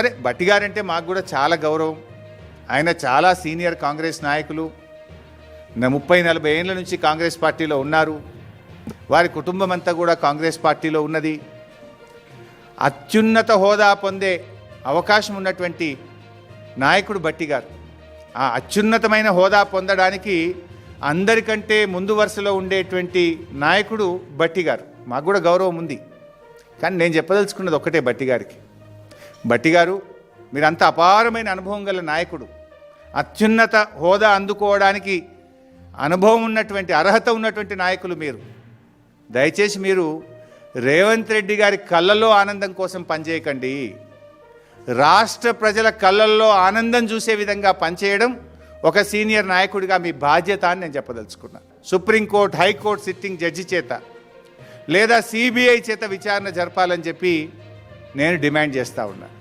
సరే భట్టి గారంటే మాకు కూడా చాలా గౌరవం. ఆయన చాలా సీనియర్ కాంగ్రెస్ నాయకులు. నా ముప్పై నలభై ఏళ్ళ నుంచి కాంగ్రెస్ పార్టీలో ఉన్నారు. వారి కుటుంబం అంతా కూడా కాంగ్రెస్ పార్టీలో ఉన్నది. అత్యున్నత హోదా పొందే అవకాశం ఉన్నటువంటి నాయకుడు భట్టి గారు. ఆ అత్యున్నతమైన హోదా పొందడానికి అందరికంటే ముందు వరుసలో ఉండేటువంటి నాయకుడు భట్టి గారు. మాకు కూడా గౌరవం ఉంది. కానీ నేను చెప్పదలుచుకున్నది ఒక్కటే భట్టి గారికి. భట్టి గారు మీరంత అపారమైన అనుభవం గల నాయకుడు. అత్యున్నత హోదా అందుకోవడానికి అనుభవం ఉన్నటువంటి అర్హత ఉన్నటువంటి నాయకులు మీరు. దయచేసి మీరు రేవంత్ రెడ్డి గారి కళ్ళల్లో ఆనందం కోసం పనిచేయకండి. రాష్ట్ర ప్రజల కళ్ళల్లో ఆనందం చూసే విధంగా పనిచేయడం ఒక సీనియర్ నాయకుడిగా మీ బాధ్యత అని నేను చెప్పదలుచుకున్నాను సుప్రీంకోర్టు హైకోర్టు సిట్టింగ్ జడ్జి చేత లేదా సిబిఐ చేత విచారణ జరపాలని చెప్పి నేను డిమాండ్ చేస్తూ ఉన్నాను